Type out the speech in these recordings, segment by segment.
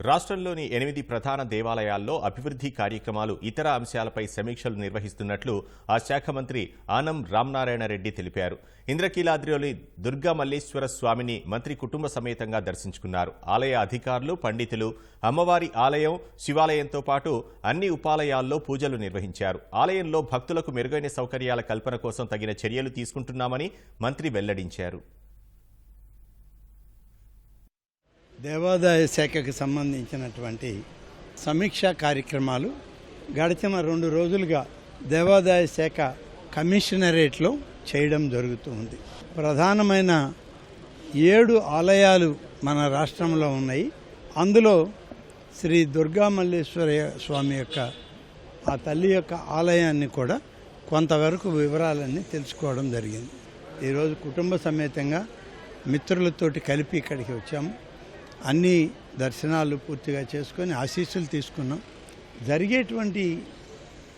రాష్ట్రంలోని ఎనిమిది ప్రధాన దేవాలయాల్లో అభివృద్ధి కార్యక్రమాలు ఇతర అంశాలపై సమీక్షలు నిర్వహిస్తున్నట్లు ఆ శాఖ మంత్రి ఆనం రామనారాయణ రెడ్డి తెలిపారు. ఇంద్రకీలాద్రిలోని దుర్గా మల్లేశ్వర స్వామిని మంత్రి కుటుంబ సమేతంగా దర్శించుకున్నారు. ఆలయ అధికారులు పండితులు అమ్మవారి ఆలయం శివాలయంతో పాటు అన్ని ఉపాలయాల్లో పూజలు నిర్వహించారు. ఆలయంలో భక్తులకు మెరుగైన సౌకర్యాల కల్పన కోసం తగిన చర్యలు తీసుకుంటున్నామని మంత్రి వెల్లడించారు. దేవాదాయ శాఖకు సంబంధించినటువంటి సమీక్షా కార్యక్రమాలు గడిచిన రెండు రోజులుగా దేవాదాయ శాఖ కమిషనరేట్లో చేయడం జరుగుతూ ఉంది. ప్రధానమైన ఏడు ఆలయాలు మన రాష్ట్రంలో ఉన్నాయి. అందులో శ్రీ దుర్గా మల్లేశ్వర స్వామి యొక్క ఆ తల్లి యొక్క ఆలయాన్ని కూడా కొంతవరకు వివరాలన్నీ తెలుసుకోవడం జరిగింది. ఈరోజు కుటుంబ సమేతంగా మిత్రులతోటి కలిపి ఇక్కడికి వచ్చాము. అన్ని దర్శనాలు పూర్తిగా చేసుకొని ఆశీస్సులు తీసుకున్నాం. జరిగేటువంటి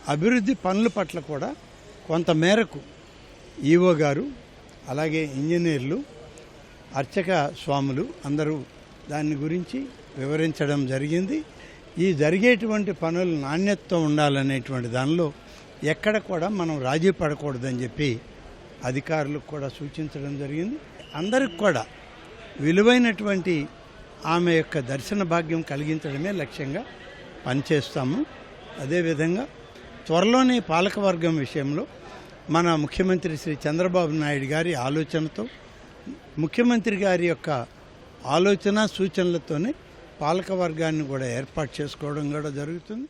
అభివృద్ధి పనుల పట్ల కూడా కొంత మేరకు ఈవో గారు అలాగే ఇంజనీర్లు అర్చక స్వాములు అందరూ దాని గురించి వివరించడం జరిగింది. ఈ జరిగేటువంటి పనులు నాణ్యతతో ఉండాలనేటువంటి దానిలో ఎక్కడ కూడా మనం రాజీ పడకూడదని చెప్పి అధికారులకు కూడా సూచించడం జరిగింది. అందరికి కూడా విలువైనటువంటి ఆమె యొక్క దర్శన భాగ్యం కలిగించడమే లక్ష్యంగా పనిచేస్తాము. అదేవిధంగా త్వరలోనే పాలకవర్గం విషయంలో మన ముఖ్యమంత్రి శ్రీ చంద్రబాబు నాయుడు గారి ఆలోచనతో ముఖ్యమంత్రి గారి యొక్క ఆలోచన సూచనలతోనే పాలకవర్గాన్ని కూడా ఏర్పాటు చేసుకోవడం కూడా జరుగుతుంది.